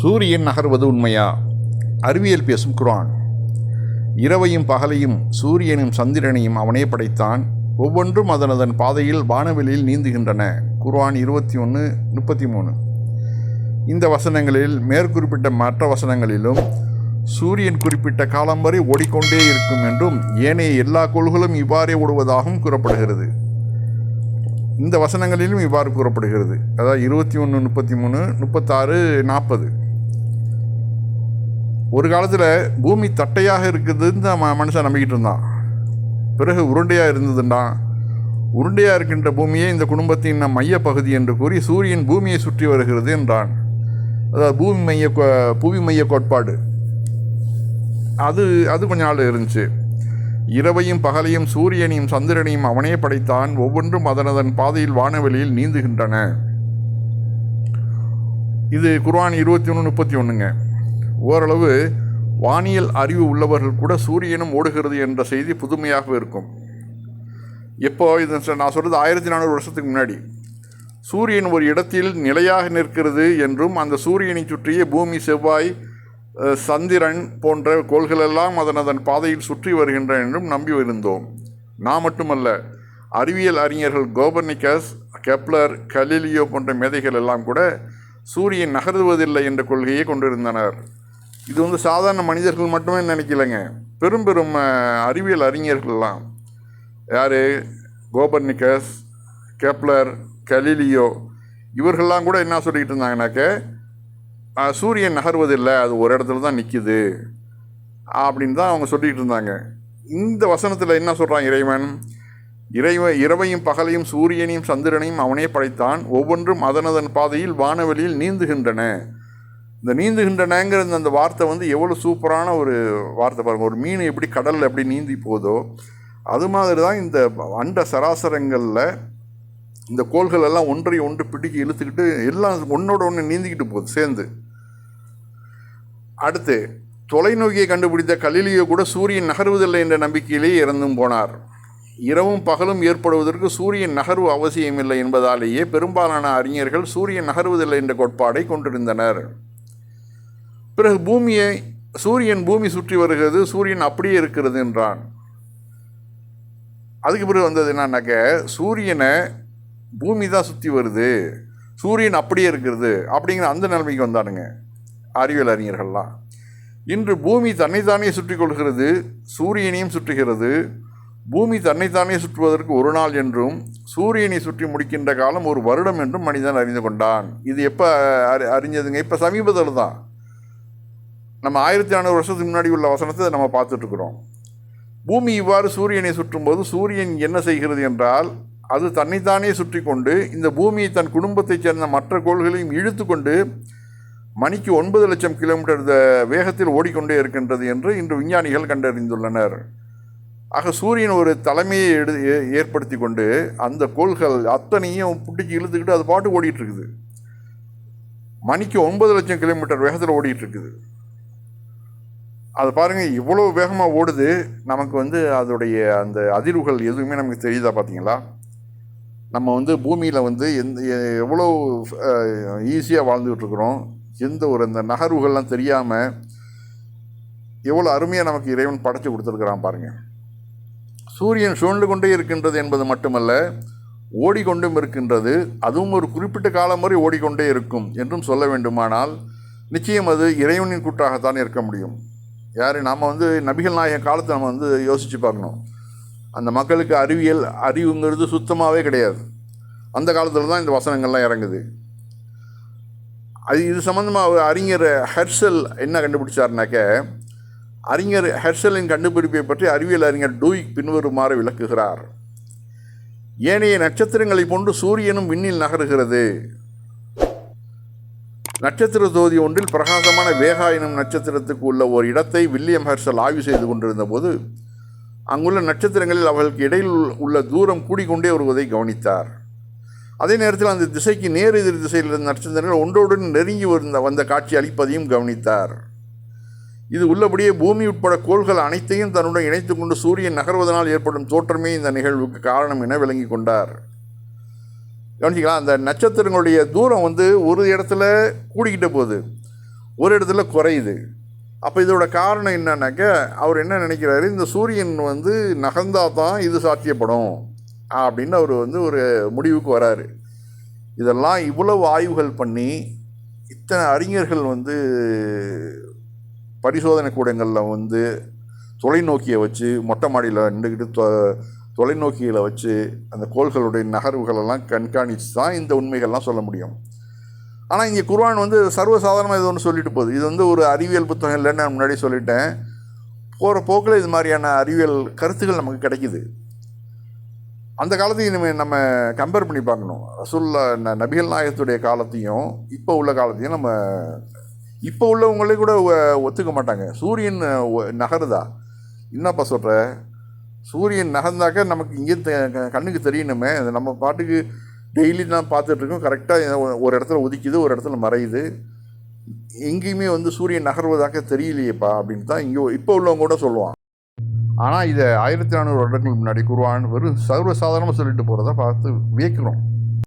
சூரியன் நகர்வது உண்மையா? அறிவியல் பேசும் குரான் இரவையும் பகலையும் சூரியனும் சந்திரனையும் அவனே படைத்தான். ஒவ்வொன்றும் அதன் அதன் பாதையில் வானவெளியில் நீந்துகின்றன. குர்ஆன் இருபத்தி ஒன்று முப்பத்தி மூணு. இந்த வசனங்களில் மேற்குறிப்பிட்ட மற்ற வசனங்களிலும் சூரியன் குறிப்பிட்ட காலம் வரை ஓடிக்கொண்டே இருக்கும் என்றும் ஏனைய எல்லா கோள்களும் இவ்வாறே ஓடுவதாகவும் கூறப்படுகிறது. இந்த வசனங்களிலும் இவ்வாறு கூறப்படுகிறது. அதாவது இருபத்தி ஒன்று முப்பத்தி மூணு முப்பத்தாறு நாற்பது. ஒரு காலத்தில் பூமி தட்டையாக இருக்குதுன்னு தான் ம- மனுஷன் நம்பிக்கிட்டு இருந்தான். பிறகு உருண்டையாக இருந்ததுண்டான் உருண்டையாக இருக்கின்ற பூமியே இந்த குடும்பத்தின் நம் பகுதி என்று கூறி சூரியன் பூமியை சுற்றி வருகிறது என்றான். அதாவது பூமி மைய கோ- புவி மைய கோட்பாடு. அது அது கொஞ்ச நாள் இருந்துச்சு. இரவையும் பகலையும் சூரியனையும் சந்திரனையும் அவனே படைத்தான். ஒவ்வொன்றும் அதனதன் பாதையில் வானவெளியில் நீந்துகின்றன. இது குர்வான் இருபத்தி ஒன்று முப்பத்தி ஒன்றுங்க ஓரளவு வானியல் அறிவு உள்ளவர்கள் கூட சூரியனும் ஓடுகிறது என்ற செய்தி புதுமையாக இருக்கும். எப்போ இது சொ- நான் சொல்கிறது ஆயிரத்தி நானூறு வருஷத்துக்கு முன்னாடி. சூரியன் ஒரு இடத்தில் நிலையாக நிற்கிறது என்றும் அந்த சூரியனை சுற்றியே பூமி செவ்வாய் சந்திரன் போன்ற கோள்களெல்லாம் அதன் அதன் பாதையில் சுற்றி வருகின்றன என்றும் நம்பி இருந்தோம். நான் மட்டுமல்ல அறிவியல் அறிஞர்கள் கோபர்னிக்கஸ் கெப்லர் கலீலியோ போன்ற மேதைகள் எல்லாம் கூட சூரியன் நகர்வதில்லை என்ற கொள்கையை கொண்டிருந்தனர். இது வந்து சாதாரண மனிதர்கள் மட்டுமே நினைக்கலைங்க. பெரும் பெரும் அறிவியல் அறிஞர்கள்லாம். யார்? கோபர்னிக்கஸ் கெப்லர் கலீலியோ இவர்கள்லாம் கூட என்ன சொல்லிக்கிட்டு இருந்தாங்கனாக்க சூரியன் நகர்வதில்லை அது ஒரு இடத்துல தான் நிற்கிது அப்படின்னு தான் அவங்க சொல்லிக்கிட்டு இருந்தாங்க. இந்த வசனத்தில் என்ன சொல்கிறான் இறைவன்? இறைவன் இரவையும் பகலையும் சூரியனையும் சந்திரனையும் அவனே படைத்தான் ஒவ்வொன்றும் அதனதன் பாதையில் வானவெளியில் நீந்துகின்றன. இந்த நீந்துகின்றனங்கிற இந்த- அந்த வார்த்தை வந்து எவ்வளோ சூப்பரான ஒரு வார்த்தை பாருங்கள் ஒரு மீன் எப்படி கடலில் எப்படி நீந்தி போதோ அது மாதிரி தான் இந்த அண்ட சராசரங்களில் இந்த கோள்கள் எல்லாம் ஒன்றை ஒன்று பிடிக்கி இழுத்துக்கிட்டு எல்லாம் ஒன்றோட ஒன்று நீந்திக்கிட்டு போகுது சேர்ந்து. அடுத்து தொலைநோக்கியை கண்டுபிடித்த கலிலியோ கூட சூரியன் நகர்வதில்லை என்ற நம்பிக்கையிலேயே இறந்தும் போனார். இரவும் பகலும் ஏற்படுவதற்கு சூரியன் நகர்வு அவசியமில்லை என்பதாலேயே பெரும்பாலான அறிஞர்கள் சூரியன் நகர்வதில்லை என்ற கோட்பாடை கொண்டிருந்தனர். பிறகு பூமியை சூரியன் பூமி சுற்றி வருகிறது சூரியன் அப்படியே இருக்கிறது என்றான். அதுக்கு பிறகு வந்தது என்னன்னாக்க சூரியனை பூமி தான் சுற்றி வருது சூரியன் அப்படியே இருக்கிறது அப்படிங்கிற அந்த நிலைமைக்கு வந்தானுங்க அறிவியல் அறிஞர்கள்லாம். இன்று பூமி தன்னைத்தானே சுற்றி கொள்கிறது சூரியனையும் சுற்றுகிறது பூமி தன்னைத்தானே சுற்றுவதற்கு ஒரு நாள் என்றும் சூரியனை சுற்றி முடிக்கின்ற காலம் ஒரு வருடம் என்றும் மனிதன் அறிந்து கொண்டான். இது எப்போ அறி அறிஞ்சதுங்க? இப்போ சமீபத்தில் தான். நம்ம ஆயிரத்தி நானூறு வருஷத்துக்கு முன்னாடி உள்ள வசனத்தை நம்ம பார்த்துட்ருக்குறோம். பூமி இவ்வாறு சூரியனை சுற்றும்போது சூரியன் என்ன செய்கிறது என்றால் அது தன்னைத்தானே சுற்றி கொண்டு இந்த பூமியை தன் குடும்பத்தைச் சேர்ந்த மற்ற கோள்களையும் இழுத்து கொண்டு மணிக்கு ஒன்பது லட்சம் கிலோமீட்டர் த- வேகத்தில் ஓடிக்கொண்டே இருக்கின்றது என்று இன்று விஞ்ஞானிகள் கண்டறிந்துள்ளனர். ஆக சூரியன் ஒரு தலைமையை எடு ஏ- ஏற்படுத்தி கொண்டு அந்த கோள்கள் அத்தனையும் புட்டிக்கு இழுத்துக்கிட்டு அது பாட்டு ஓடிட்டுருக்குது மணிக்கு ஒன்பது லட்சம் கிலோமீட்டர் வேகத்தில் ஓடிட்டுருக்குது அது பாருங்கள் இவ்வளோ வேகமாக ஓடுது. நமக்கு வந்து அதோடைய அந்த அதிர்வுகள் எதுவுமே நமக்கு தெரியுதா பார்த்தீங்களா நம்ம வந்து பூமியில் வந்து எந்த எவ்வளோ ஈஸியாக வாழ்ந்துகிட்ருக்குறோம். எந்த ஒரு அந்த நகர்வுகள்லாம் தெரியாமல் எவ்வளோ அருமையாக நமக்கு இறைவன் படைத்து கொடுத்துருக்குறான் பாருங்கள் சூரியன் சூழ்ந்து கொண்டே இருக்கின்றது என்பது மட்டுமல்ல ஓடிக்கொண்டும் இருக்கின்றது. அதுவும் ஒரு குறிப்பிட்ட காலம் வரை ஓடிக்கொண்டே இருக்கும் என்றும் சொல்ல வேண்டுமானால் நிச்சயம் அது இறைவனின் கூட்டாகத்தான் இருக்க முடியும். யார் நாம் வந்து நபிகள் நாயகம் காலத்தை நம்ம வந்து யோசித்து பார்க்கணும். அந்த மக்களுக்கு அறிவியல் அறிவுங்கிறது சுத்தமாகவே கிடையாது. அந்த காலத்தில் தான் இந்த வசனங்கள்லாம் இறங்குது. அது இது சம்மந்தமாக அறிஞர் ஹெர்சல் என்ன கண்டுபிடிச்சாருனாக்க அறிஞர் ஹெர்சலின் கண்டுபிடிப்பை பற்றி அறிவியல் அறிஞர் டூயிக் பின்வருமாறு விளக்குகிறார். ஏனைய நட்சத்திரங்களைப் போன்று சூரியனும் விண்ணில் நகருகிறது. நட்சத்திர ஜோதி ஒன்றில் பிரகாசமான வேகா எனும் நட்சத்திரத்துக்கு உள்ள ஒரு இடத்தை வில்லியம் ஹர்ஷல் ஆய்வு செய்து கொண்டிருந்த போது அங்குள்ள நட்சத்திரங்களில் அவர்களுக்கு இடையில் உள்ள தூரம் கூடிக்கொண்டே வருவதை கவனித்தார். அதே நேரத்தில் அந்த திசைக்கு நேர் எதிர் திசையில் இருந்த நட்சத்திரங்கள் ஒன்றோடு நெருங்கி வந்த வந்த காட்சி அளிப்பதையும் கவனித்தார். இது உள்ளபடியே பூமி உட்பட கோள்கள் அனைத்தையும் தன்னுடன் இணைத்துக்கொண்டு சூரியன் நகர்வதனால் ஏற்படும் தோற்றமே இந்த நிகழ்வுக்கு காரணம் என விளங்கி கொண்டார். கவனிச்சிக்கலாம் அந்த நட்சத்திரங்களுடைய தூரம் வந்து ஒரு இடத்துல கூடிக்கிட்ட போகுது. ஒரு இடத்துல குறையுது. அப்போ இதோட காரணம் என்னன்னாக்க அவர் என்ன நினைக்கிறாரு? இந்த சூரியன் வந்து நகர்ந்தால் தான் இது சாத்தியப்படும். அப்படின்னு அவர் வந்து ஒரு முடிவுக்கு வராரு. இதெல்லாம் இவ்வளவு ஆய்வுகள் பண்ணி இத்தனை அறிஞர்கள் வந்து பரிசோதனை கூடங்களில் வந்து தொலைநோக்கியை வச்சு மொட்டை மாடியில் நின்றுக்கிட்டு தொலைநோக்கியில் வச்சு அந்த கோள்களுடைய நகர்வுகளெல்லாம் கண்காணித்து தான் இந்த உண்மைகள்லாம் சொல்ல முடியும். ஆனால் இங்கே குர்வான் வந்து சர்வசாதாரணமாக இது ஒன்று சொல்லிட்டு போகுது. இது வந்து ஒரு அறிவியல் புத்தகம் இல்லைன்னு நான் முன்னாடி சொல்லிட்டேன். போகிற போக்கில் இது மாதிரியான அறிவியல் கருத்துக்கள் நமக்கு கிடைக்கிது. அந்த காலத்தையும் நம்ம நம்ம கம்பேர் பண்ணி பார்க்கணும். ரசூல்லா ந- நபிகள் நாயகத்துடைய காலத்தையும் இப்போ உள்ள காலத்தையும் நம்ம இப்போ உள்ளவங்களே கூட ஒத்துக்க மாட்டாங்க. சூரியன் நகருதா? என்னப்பா சொல்கிற சூரியன் நகர்ந்தாக்க நமக்கு இங்கே தெ- கண்ணுக்கு தெரியணுமே. நம்ம பாட்டுக்கு டெய்லி தான் பார்த்துட்ருக்கோம் கரெக்டாக ஒரு இடத்துல உதிக்குது ஒரு இடத்துல மறையுது. எங்கேயுமே வந்து சூரியன் நகர்வதாக தெரியலையேப்பா அப்படின்னு தான் இங்கே இப்போ உள்ளவங்க கூட சொல்லுவான் ஆனால் இதை ஆயிரத்தி நானூறு வருடங்களுக்கு முன்னாடி குருவான் வெறும் சர்வசாதாரணமாக சொல்லிட்டு போகிறத பார்த்து வியக்கிறோம்.